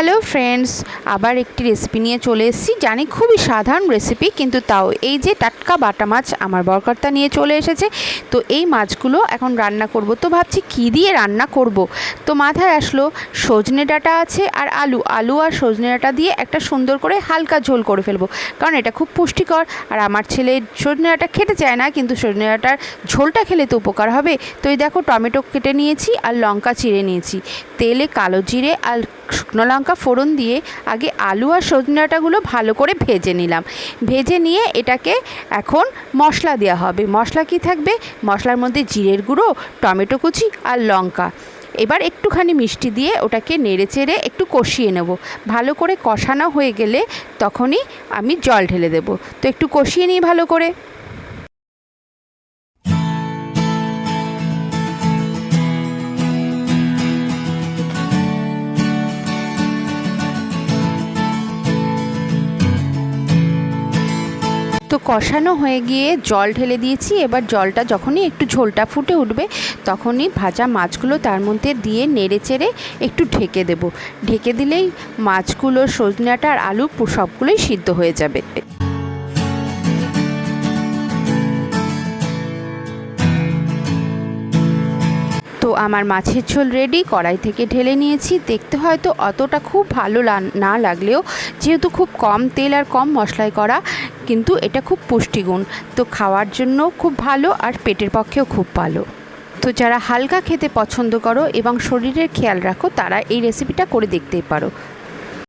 Hello friends, আবার একটি recipe নিয়ে চলে এসেছি। জানি খুবই সাধারণ রেসিপি কিন্তু তাও এই যে টাটকা বাটা মাছ আমার বরকর্তা নিয়ে চলে এসেছে, তো এই মাছগুলো এখন রান্না করব। তো ভাবছি কী দিয়ে রান্না করব? তো মাথায় আসলো সজনে ডাটা আছে আর আলু। আলু আর সজনে ডাঁটা দিয়ে একটা সুন্দর করে হালকা ঝোল করে ফেলব, কারণ এটা খুব পুষ্টিকর। আর আমার ছেলে সজনে ডাঁটা খেতে চায় না, কিন্তু সজনে ডাঁটার ঝোলটা খেলে তো উপকার হবে। তো এই দেখো টমেটো কেটে নিয়েছি আর লঙ্কা চিড়ে নিয়েছি। তেলে কালো জিরে আর শুকনো লঙ্কা ফোড়ন দিয়ে আগে আলু আর সজনে ডাঁটাগুলো ভালো করে ভেজে নিলাম। ভেজে নিয়ে এটাকে এখন মশলা দেওয়া হবে। মশলা কি থাকবে? মশলার মধ্যে জিরের গুঁড়ো, টমেটো কুচি আর লঙ্কা। এবার একটুখানি মিষ্টি দিয়ে ওটাকে নেড়ে চেড়ে একটু কষিয়ে নেব। ভালো করে কষানো হয়ে গেলে তখনই আমি জল ঢেলে দেবো। তো একটু কষিয়ে নিই ভালো করে। তো কষানো হয়ে গিয়ে জল ঢেলে দিয়েছি। এবার জলটা যখনই একটু ঝোলটা ফুটে উঠবে, তখনই ভাজা মাছগুলো তার মধ্যে দিয়ে নেড়ে চেড়ে একটু ঢেকে দেব। ঢেকে দিলেই মাছগুলো, সজনাটা আর আলু সবগুলোই সিদ্ধ হয়ে যাবে। তো আমার মাছের ঝোল রেডি কড়াই থেকে ঢেলে নিয়েছি। দেখতে হয়তো অতটা খুব ভালো না লাগলেও, যেহেতু খুব কম তেল আর কম মশলায় করা কিন্তু এটা খুব পুষ্টিগুণ। তো খাওয়ার জন্য খুব ভালো আর পেটের পক্ষেও খুব ভালো। তো যারা হালকা খেতে পছন্দ করো এবং শরীরের খেয়াল রাখো, তারা এই রেসিপিটা করে দেখতেই পারো।